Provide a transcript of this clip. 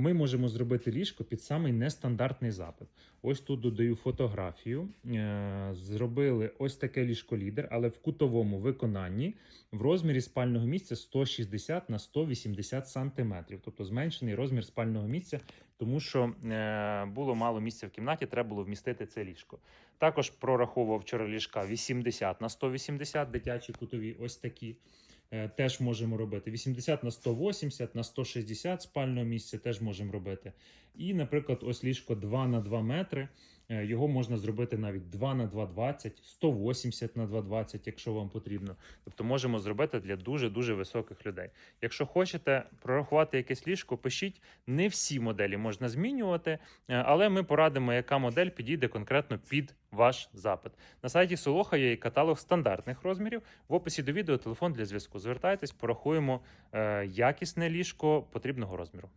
Ми можемо зробити ліжко під самий нестандартний запит. Ось тут додаю фотографію. Е, Зробили ось таке ліжко лідер, але в кутовому виконанні в розмірі спального місця 160 на 180 сантиметрів, тобто зменшений розмір спального місця, тому що е, було мало місця в кімнаті, треба було вмістити це ліжко. Також прораховував вчора ліжка 80 на 180 дитячі кутові, ось такі. Е, Теж можемо робити 80 на 180 на 160 спального місця теж можемо робити. І, наприклад, ось ліжко 2 на 2 метри. Е, Його можна зробити навіть 2 на 2,20, 180 на 2,20, якщо вам потрібно. Тобто можемо зробити для дуже дуже високих людей. Якщо хочете прорахувати якесь ліжко, пишіть. Не всі моделі можна змінювати, е, але ми порадимо, яка модель підійде конкретно під ваш запит. На сайті Солоха є і каталог стандартних розмірів. В описі до відео телефон для зв'язку. Звертайтесь, порахуємо е, якісне ліжко потрібного розміру.